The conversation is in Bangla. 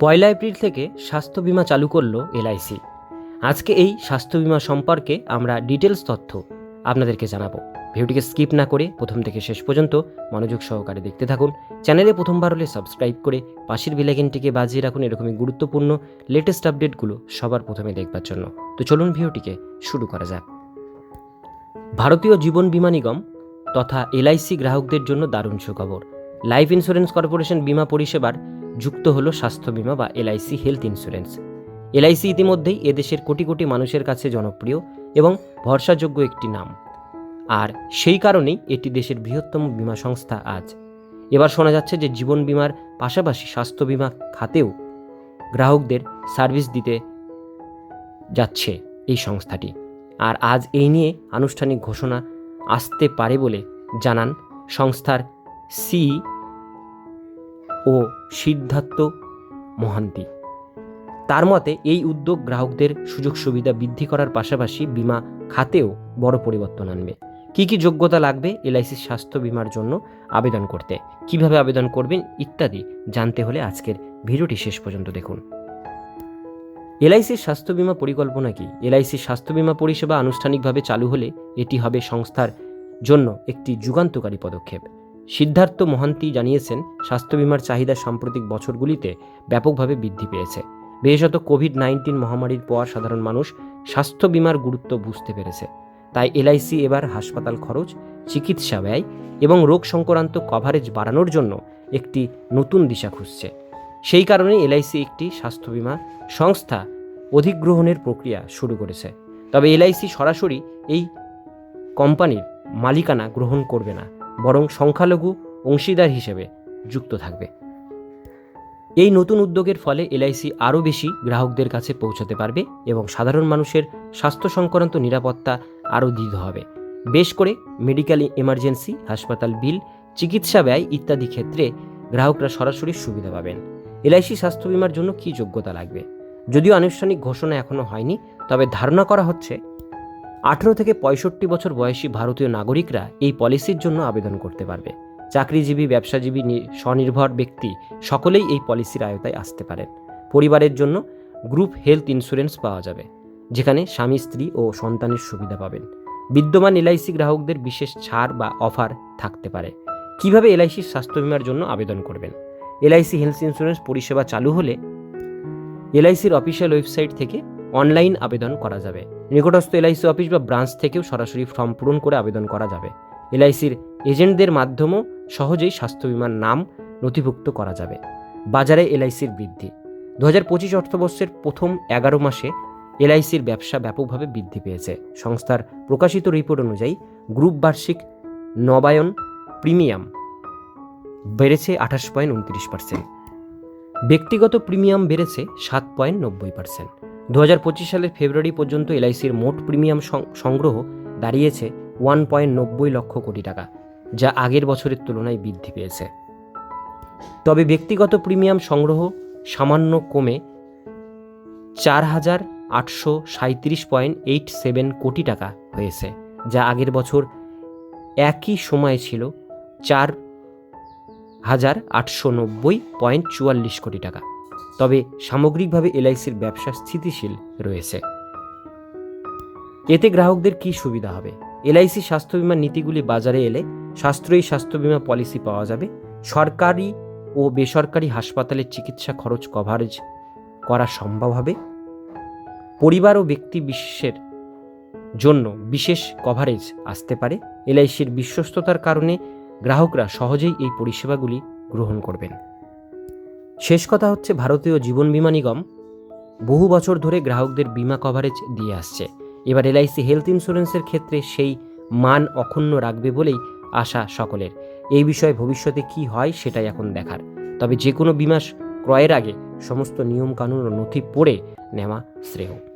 পয়লা এপ্রিল থেকে স্বাস্থ্য বিমা চালু করল এলআইসি। আজকে এই স্বাস্থ্য বিমা সম্পর্কে আমরা ডিটেলস তথ্য আপনাদেরকে জানাব। ভিডিওটিকে স্কিপ না করে প্রথম থেকে শেষ পর্যন্ত মনোযোগ সহকারে দেখতে থাকুন। চ্যানেলে প্রথমবার হলে সাবস্ক্রাইব করে পাশের বেলাইকেনটিকে বাজিয়ে রাখুন এরকমই গুরুত্বপূর্ণ লেটেস্ট আপডেটগুলো সবার প্রথমে দেখবার জন্য। তো চলুন ভিডিওটিকে শুরু করা যাক। ভারতীয় জীবন বীমা নিগম তথা এলআইসি গ্রাহকদের জন্য দারুণ সুখবর। লাইফ ইন্স্যুরেন্স কর্পোরেশন বীমা পরিষেবার যুক্ত হলো স্বাস্থ্য বীমা বা এলআইসি হেলথ ইন্স্যুরেন্স। এলআইসি ইতিমধ্যেই এদেশের কোটি কোটি মানুষের কাছে জনপ্রিয় এবং ভরসাযোগ্য একটি নাম। আর সেই কারণেই এটি দেশের বৃহত্তম বীমা সংস্থা আজ। এবার শোনা যাচ্ছে যে জীবন বীমার পাশাপাশি স্বাস্থ্য বিমা খাতেও গ্রাহকদের সার্ভিস দিতে যাচ্ছে এই সংস্থাটি। আর আজ এই নিয়ে আনুষ্ঠানিক ঘোষণা আসতে পারে বলে জানান সংস্থার সি ও সিদ্ধার্থ মহান্তি। তার মতে, এই উদ্যোগ গ্রাহকদের সুযোগ সুবিধা বৃদ্ধি করার পাশাপাশি বিমা খাতেও বড় পরিবর্তন আনবে। কি কি যোগ্যতা লাগবে এলআইসির স্বাস্থ্য বিমার জন্য আবেদন করতে, কীভাবে আবেদন করবেন ইত্যাদি জানতে হলে আজকের ভিডিওটি শেষ পর্যন্ত দেখুন। এলআইসির স্বাস্থ্য বিমা পরিকল্পনা কি? এলআইসির স্বাস্থ্য বীমা পরিষেবা আনুষ্ঠানিকভাবে চালু হলে এটি হবে সংস্থার জন্য একটি যুগান্তকারী পদক্ষেপ। সিদ্ধার্থ মহান্তি জানিয়েছেন স্বাস্থ্য বীমার চাহিদা সাম্প্রতিক বছরগুলিতে ব্যাপকভাবে বৃদ্ধি পেয়েছে। বিশেষত কোভিড নাইন্টিন মহামারীর পর সাধারণ মানুষ স্বাস্থ্য বীমার গুরুত্ব বুঝতে পেরেছে। তাই এলআইসি এবার হাসপাতাল খরচ, চিকিৎসা ব্যয় এবং রোগ সংক্রান্ত কভারেজ বাড়ানোর জন্য একটি নতুন দিশা খুঁজছে। সেই কারণে এলআইসি একটি স্বাস্থ্য বীমা সংস্থা অধিগ্রহণের প্রক্রিয়া শুরু করেছে। তবে এলআইসি সরাসরি এই কোম্পানির মালিকানা গ্রহণ করবে না। বরং সংখ্যালঘু অংশীদার হিসেবে যুক্ত থাকবে। এই নতুন উদ্যোগের ফলে এলআইসি আরও বেশি গ্রাহকদের কাছে পৌঁছাতে পারবে এবং সাধারণ মানুষের স্বাস্থ্য সংক্রান্ত নিরাপত্তা আরও দৃঢ় হবে। বেশ করে মেডিকেল এমার্জেন্সি হাসপাতাল বিল, চিকিৎসা ব্যয় ইত্যাদি ক্ষেত্রে গ্রাহকরা সরাসরি সুবিধা পাবেন। এলআইসি স্বাস্থ্য বিমার জন্য কী যোগ্যতা লাগবে? যদিও আনুষ্ঠানিক ঘোষণা এখনও হয়নি, তবে ধারণা করা হচ্ছে আঠেরো থেকে পঁয়ষট্টি বছর বয়সী ভারতীয় নাগরিকরা এই পলিসির জন্য আবেদন করতে পারবে। চাকরিজীবী, ব্যবসাজীবী স্বনির্ভর ব্যক্তি সকলেই এই পলিসির আয়তায় আসতে পারেন। পরিবারের জন্য গ্রুপ হেলথ ইন্স্যুরেন্স পাওয়া যাবে, যেখানে স্বামী, স্ত্রী ও সন্তানের সুবিধা পাবেন। বিদ্যমান এলআইসি গ্রাহকদের বিশেষ ছাড় বা অফার থাকতে পারে। কীভাবে এলআইসির স্বাস্থ্য বীমার জন্য আবেদন করবেন? এলআইসি হেলথ ইন্স্যুরেন্স পরিষেবা চালু হলে এলআইসির অফিসিয়াল ওয়েবসাইট থেকে অনলাইন আবেদন করা যাবে। নিকটস্থ এলআইসি অফিস বা ব্রাঞ্চ থেকেও সরাসরি ফর্ম পূরণ করে আবেদন করা যাবে। এলআইসির এজেন্টদের মাধ্যমেও সহজেই স্বাস্থ্য বীমার নাম নথিভুক্ত করা যাবে। বাজারে এলআইসির বৃদ্ধি। দু হাজার পঁচিশ অর্থবর্ষের প্রথম এগারো মাসে এলআইসির ব্যবসা ব্যাপকভাবে বৃদ্ধি পেয়েছে। সংস্থার প্রকাশিত রিপোর্ট অনুযায়ী গ্রুপ বার্ষিক নবায়ন প্রিমিয়াম বেড়েছে আঠাশ পয়েন্ট উনত্রিশ পার্সেন্ট। ব্যক্তিগত প্রিমিয়াম বেড়েছে সাত পয়েন্ট নব্বই পার্সেন্ট। দু হাজার পঁচিশ সালের ফেব্রুয়ারি পর্যন্ত এলআইসির মোট প্রিমিয়াম সংগ্রহ দাঁড়িয়েছে ওয়ান পয়েন্ট নব্বই লক্ষ কোটি টাকা, যা আগের বছরের তুলনায় বৃদ্ধি পেয়েছে। তবে ব্যক্তিগত প্রিমিয়াম সংগ্রহ সামান্য কমে চার হাজার আটশো সাঁত্রিশ পয়েন্ট এইট সেভেন কোটি টাকা হয়েছে, যা আগের বছর একই সময়ে ছিল চার হাজার আটশো নব্বই পয়েন্ট চুয়াল্লিশ কোটি টাকা। তবে সামগ্রিকভাবে এলআইসির ব্যবসা স্থিতিশীল রয়েছে। এতে গ্রাহকদের কী সুবিধা হবে? এলআইসি স্বাস্থ্য বীমার নীতিগুলি বাজারে এলে সাশ্রয়ী স্বাস্থ্য বীমা পলিসি পাওয়া যাবে। সরকারি ও বেসরকারি হাসপাতালের চিকিৎসা খরচ কভারেজ করা সম্ভব হবে। পরিবার ও ব্যক্তি বিশ্বের জন্য বিশেষ কভারেজ আসতে পারে। এলআইসির বিশ্বস্ততার কারণে গ্রাহকরা সহজেই এই পরিষেবাগুলি গ্রহণ করবেন। শেষ কথা হচ্ছে ভারতীয় জীবন বিমা নিগম বহু বছর ধরে গ্রাহকদের বিমা কভারেজ দিয়ে আসছে। এবার এলআইসি হেলথ ইন্স্যুরেন্সের ক্ষেত্রে সেই মান অক্ষুণ্ণ রাখবে বলেই আশা সকলের। এই বিষয়ে ভবিষ্যতে কি হয় সেটাই এখন দেখার। তবে যে কোনো বিমা ক্রয়ের আগে সমস্ত নিয়মকানুন ও নথি পড়ে নেওয়া শ্রেয়।